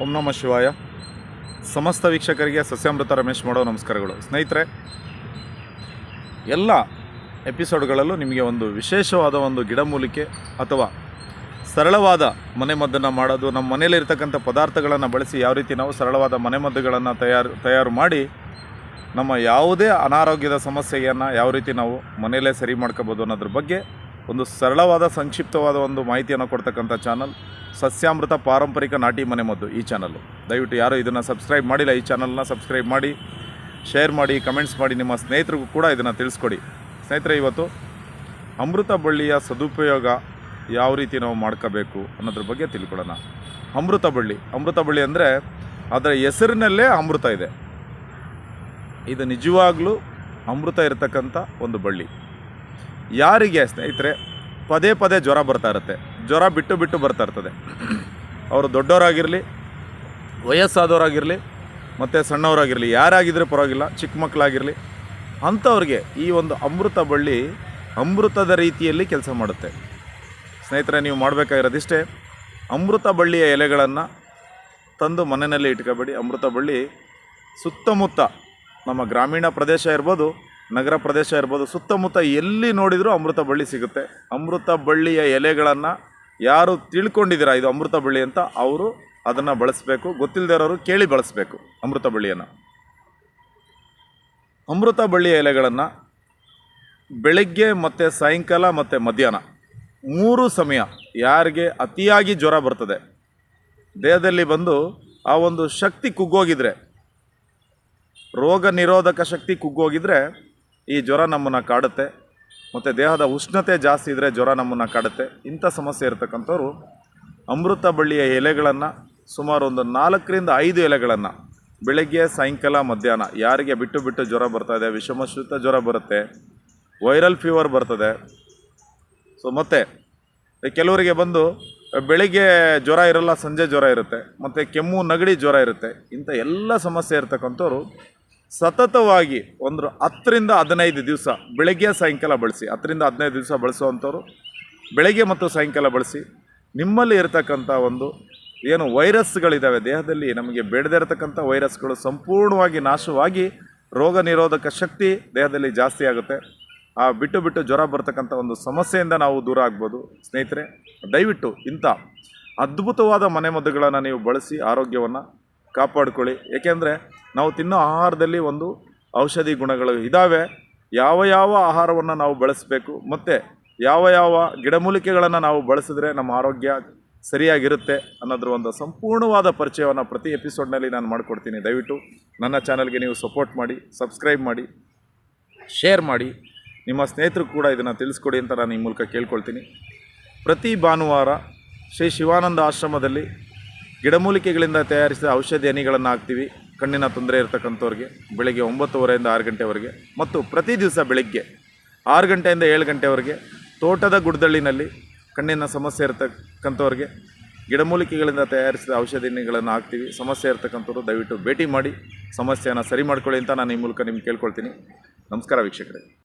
ಓಂ ನಮ ಶಿವಾಯ. ಸಮಸ್ತ ವೀಕ್ಷಕರಿಗೆ ಸಸ್ಯಾಮೃತ ರಮೇಶ್ ಮಾಡೋ ನಮಸ್ಕಾರಗಳು. ಸ್ನೇಹಿತರೆ, ಎಲ್ಲ ಎಪಿಸೋಡ್ಗಳಲ್ಲೂ ನಿಮಗೆ ಒಂದು ವಿಶೇಷವಾದ ಒಂದು ಗಿಡಮೂಲಿಕೆ ಅಥವಾ ಸರಳವಾದ ಮನೆಮದ್ದನ್ನು ಮಾಡೋದು, ನಮ್ಮ ಮನೆಯಲ್ಲಿರ್ತಕ್ಕಂಥ ಪದಾರ್ಥಗಳನ್ನು ಬಳಸಿ ಯಾವ ರೀತಿ ನಾವು ಸರಳವಾದ ಮನೆಮದ್ದುಗಳನ್ನು ತಯಾರು ತಯಾರು ಮಾಡಿ ನಮ್ಮ ಯಾವುದೇ ಅನಾರೋಗ್ಯದ ಸಮಸ್ಯೆಯನ್ನು ಯಾವ ರೀತಿ ನಾವು ಮನೆಯಲ್ಲೇ ಸರಿ ಮಾಡ್ಕೋಬೋದು ಅನ್ನೋದ್ರ ಬಗ್ಗೆ ಒಂದು ಸರಳವಾದ, ಸಂಕ್ಷಿಪ್ತವಾದ ಒಂದು ಮಾಹಿತಿಯನ್ನು ಕೊಡ್ತಕ್ಕಂಥ ಚಾನಲ್ ಸಸ್ಯಾಮೃತ ಪಾರಂಪರಿಕ ನಾಟಿ ಮನೆಮದ್ದು ಈ ಚಾನಲ್ಲು ದಯವಿಟ್ಟು ಯಾರು ಇದನ್ನು ಸಬ್ಸ್ಕ್ರೈಬ್ ಮಾಡಿಲ್ಲ, ಈ ಚಾನಲ್ನ ಸಬ್ಸ್ಕ್ರೈಬ್ ಮಾಡಿ ಶೇರ್ ಮಾಡಿ ಕಮೆಂಟ್ಸ್ ಮಾಡಿ, ನಿಮ್ಮ ಸ್ನೇಹಿತರಿಗೂ ಕೂಡ ಇದನ್ನು ತಿಳಿಸ್ಕೊಡಿ. ಸ್ನೇಹಿತರೆ, ಇವತ್ತು ಅಮೃತ ಬಳ್ಳಿಯ ಸದುಪಯೋಗ ಯಾವ ರೀತಿ ನಾವು ಮಾಡ್ಕೋಬೇಕು ಅನ್ನೋದ್ರ ಬಗ್ಗೆ ತಿಳ್ಕೊಳ್ಳೋಣ. ಅಮೃತ ಬಳ್ಳಿ ಅಮೃತ ಬಳ್ಳಿ ಅಂದರೆ ಅದರ ಹೆಸರಿನಲ್ಲೇ ಅಮೃತ ಇದೆ. ಇದು ನಿಜವಾಗ್ಲೂ ಅಮೃತ ಇರತಕ್ಕಂಥ ಒಂದು ಬಳ್ಳಿ. ಯಾರಿಗೆ ಸ್ನೇಹಿತರೆ, ಪದೇ ಪದೇ ಜ್ವರ ಬರ್ತಾ ಇರುತ್ತೆ. ಜ್ವರ ಬಿಟ್ಟು ಬಿಟ್ಟು ಬರ್ತಾ ಇರ್ತದೆ. ಅವರು ದೊಡ್ಡವರಾಗಿರಲಿ, ವಯಸ್ಸಾದವರಾಗಿರಲಿ, ಮತ್ತು ಸಣ್ಣವರಾಗಿರಲಿ ಯಾರಾಗಿದ್ದರೆ ಪರವಾಗಿಲ್ಲ, ಚಿಕ್ಕ ಮಕ್ಕಳಾಗಿರಲಿ, ಅಂಥವ್ರಿಗೆ ಈ ಒಂದು ಅಮೃತ ಬಳ್ಳಿ ಅಮೃತದ ರೀತಿಯಲ್ಲಿ ಕೆಲಸ ಮಾಡುತ್ತೆ. ಸ್ನೇಹಿತರೆ, ನೀವು ಮಾಡಬೇಕಾಗಿರೋದಿಷ್ಟೇ ಅಮೃತ ಬಳ್ಳಿಯ ಎಲೆಗಳನ್ನು ತಂದು ಮನೆಯಲ್ಲಿ ಇಟ್ಕೋಬೇಡಿ. ಅಮೃತ ಬಳ್ಳಿ ಸುತ್ತಮುತ್ತ ನಮ್ಮ ಗ್ರಾಮೀಣ ಪ್ರದೇಶ ಇರ್ಬೋದು ನಗರ ಪ್ರದೇಶ ಇರ್ಬೋದು, ಸುತ್ತಮುತ್ತ ಎಲ್ಲಿ ನೋಡಿದರೂ ಅಮೃತ ಬಳ್ಳಿ ಸಿಗುತ್ತೆ. ಅಮೃತ ಬಳ್ಳಿಯ ಎಲೆಗಳನ್ನು ಯಾರು ತಿಳ್ಕೊಂಡಿದ್ದೀರಾ, ಇದು ಅಮೃತ ಬಳ್ಳಿ ಅಂತ ಅವರು ಅದನ್ನು ಬಳಸಬೇಕು. ಗೊತ್ತಿಲ್ಲದೆ ಇರೋರು ಕೇಳಿ ಬಳಸಬೇಕು ಅಮೃತ ಬಳ್ಳಿಯನ್ನು. ಅಮೃತ ಬಳ್ಳಿಯ ಎಲೆಗಳನ್ನು ಬೆಳಗ್ಗೆ ಮತ್ತು ಸಾಯಂಕಾಲ ಮತ್ತು ಮಧ್ಯಾಹ್ನ ಮೂರು ಸಮಯ ಯಾರಿಗೆ ಅತಿಯಾಗಿ ಜ್ವರ ಬರ್ತದೆ, ದೇಹದಲ್ಲಿ ಬಂದು ಆ ಒಂದು ಶಕ್ತಿ ಕುಗ್ಗೋಗಿದ್ರೆ, ರೋಗ ನಿರೋಧಕ ಶಕ್ತಿ ಕುಗ್ಗೋಗಿದ್ರೆ ಈ ಜ್ವರ ನಮ್ಮನ್ನು ಕಾಡುತ್ತೆ, ಮತ್ತು ದೇಹದ ಉಷ್ಣತೆ ಜಾಸ್ತಿ ಇದ್ದರೆ ಜ್ವರ ನಮ್ಮನ್ನು ಕಾಡುತ್ತೆ. ಇಂಥ ಸಮಸ್ಯೆ ಇರತಕ್ಕಂಥವ್ರು ಅಮೃತ ಬಳ್ಳಿಯ ಎಲೆಗಳನ್ನು ಸುಮಾರು ಒಂದು ನಾಲ್ಕರಿಂದ ಐದು ಎಲೆಗಳನ್ನು ಬೆಳಗ್ಗೆ, ಸಾಯಂಕಾಲ, ಮಧ್ಯಾಹ್ನ ಯಾರಿಗೆ ಬಿಟ್ಟು ಬಿಟ್ಟು ಜ್ವರ ಬರ್ತಾ ಇದೆ ವಿಷಮಶ್ರಿತ ಜ್ವರ ಬರುತ್ತೆ, ವೈರಲ್ ಫೀವರ್ ಬರ್ತದೆ. ಸೊ ಮತ್ತು ಕೆಲವರಿಗೆ ಬಂದು ಬೆಳಿಗ್ಗೆ ಜ್ವರ ಇರಲ್ಲ, ಸಂಜೆ ಜ್ವರ ಇರುತ್ತೆ, ಮತ್ತು ಕೆಮ್ಮು, ನಗಡಿ ಜ್ವರ ಇರುತ್ತೆ, ಇಂಥ ಎಲ್ಲ ಸಮಸ್ಯೆ ಇರ್ತಕ್ಕಂಥವ್ರು ಸತತವಾಗಿ ಒಂದು ಹತ್ತರಿಂದ ಹದಿನೈದು ದಿವಸ ಬೆಳಗ್ಗೆ ಸಾಯಂಕಾಲ ಬಳಸಿ, ಹತ್ತರಿಂದ ಹದಿನೈದು ದಿವಸ ಬಳಸುವಂಥವ್ರು ಬೆಳಗ್ಗೆ ಮತ್ತು ಸಾಯಂಕಾಲ ಬಳಸಿ, ನಿಮ್ಮಲ್ಲಿ ಇರತಕ್ಕಂಥ ಒಂದು ಏನು ವೈರಸ್ಗಳಿದ್ದಾವೆ ದೇಹದಲ್ಲಿ ನಮಗೆ ಬೇಡದೇ ಇರತಕ್ಕಂಥ ವೈರಸ್ಗಳು ಸಂಪೂರ್ಣವಾಗಿ ನಾಶವಾಗಿ ರೋಗ ನಿರೋಧಕ ಶಕ್ತಿ ದೇಹದಲ್ಲಿ ಜಾಸ್ತಿ ಆಗುತ್ತೆ. ಆ ಬಿಟ್ಟು ಬಿಟ್ಟು ಜ್ವರ ಬರ್ತಕ್ಕಂಥ ಒಂದು ಸಮಸ್ಯೆಯಿಂದ ನಾವು ದೂರ ಆಗ್ಬೋದು. ಸ್ನೇಹಿತರೆ, ದಯವಿಟ್ಟು ಇಂಥ ಅದ್ಭುತವಾದ ಮನೆಮದ್ದುಗಳನ್ನು ನೀವು ಬಳಸಿ ಆರೋಗ್ಯವನ್ನು ಕಾಪಾಡ್ಕೊಳ್ಳಿ. ಏಕೆಂದರೆ ನಾವು ತಿನ್ನೋ ಆಹಾರದಲ್ಲಿ ಒಂದು ಔಷಧಿ ಗುಣಗಳು ಇದ್ದಾವೆ ಯಾವ ಯಾವ ಆಹಾರವನ್ನು ನಾವು ಬಳಸಬೇಕು, ಮತ್ತು ಯಾವ ಯಾವ ಗಿಡಮೂಲಿಕೆಗಳನ್ನು ನಾವು ಬಳಸಿದ್ರೆ ನಮ್ಮ ಆರೋಗ್ಯ ಸರಿಯಾಗಿರುತ್ತೆ ಅನ್ನೋದ್ರ ಒಂದು ಸಂಪೂರ್ಣವಾದ ಪರಿಚಯವನ್ನು ಪ್ರತಿ ಎಪಿಸೋಡ್ನಲ್ಲಿ ನಾನು ಮಾಡಿಕೊಡ್ತೀನಿ. ದಯವಿಟ್ಟು ನನ್ನ ಚಾನಲ್ಗೆ ನೀವು ಸಪೋರ್ಟ್ ಮಾಡಿ, ಸಬ್ಸ್ಕ್ರೈಬ್ ಮಾಡಿ, ಶೇರ್ ಮಾಡಿ. ನಿಮ್ಮ ಸ್ನೇಹಿತರು ಕೂಡ ಇದನ್ನು ತಿಳಿಸ್ಕೊಡಿ ಅಂತ ನಾನು ಈ ಮೂಲಕ ಕೇಳ್ಕೊಳ್ತೀನಿ. ಪ್ರತಿ ಭಾನುವಾರ ಶ್ರೀ ಶಿವಾನಂದ ಆಶ್ರಮದಲ್ಲಿ ಗಿಡಮೂಲಿಕೆಗಳಿಂದ ತಯಾರಿಸಿದ ಔಷಧಿ ಹನಿಗಳನ್ನು ಹಾಕ್ತೀವಿ ಕಣ್ಣಿನ ತೊಂದರೆ ಇರತಕ್ಕಂಥವ್ರಿಗೆ, ಬೆಳಗ್ಗೆ ಒಂಬತ್ತುವರೆಯಿಂದ ಆರು ಗಂಟೆವರೆಗೆ ಮತ್ತು ಪ್ರತಿ ದಿವಸ ಬೆಳಗ್ಗೆ ಆರು ಗಂಟೆಯಿಂದ ಏಳು ಗಂಟೆವರೆಗೆ ತೋಟದ ಗುಡ್ದಳ್ಳಿನಲ್ಲಿ ಕಣ್ಣಿನ ಸಮಸ್ಯೆ ಇರತಕ್ಕಂಥವ್ರಿಗೆ ಗಿಡಮೂಲಿಕೆಗಳಿಂದ ತಯಾರಿಸಿದ ಔಷಧಿ ಹಾಕ್ತೀವಿ. ಸಮಸ್ಯೆ ಇರತಕ್ಕಂಥವ್ರು ದಯವಿಟ್ಟು ಭೇಟಿ ಮಾಡಿ ಸಮಸ್ಯೆಯನ್ನು ಸರಿ ಮಾಡ್ಕೊಳ್ಳಿ ಅಂತ ನಾನು ಈ ಮೂಲಕ ನಿಮ್ಗೆ ಕೇಳ್ಕೊಳ್ತೀನಿ. ನಮಸ್ಕಾರ ವೀಕ್ಷಕರೇ.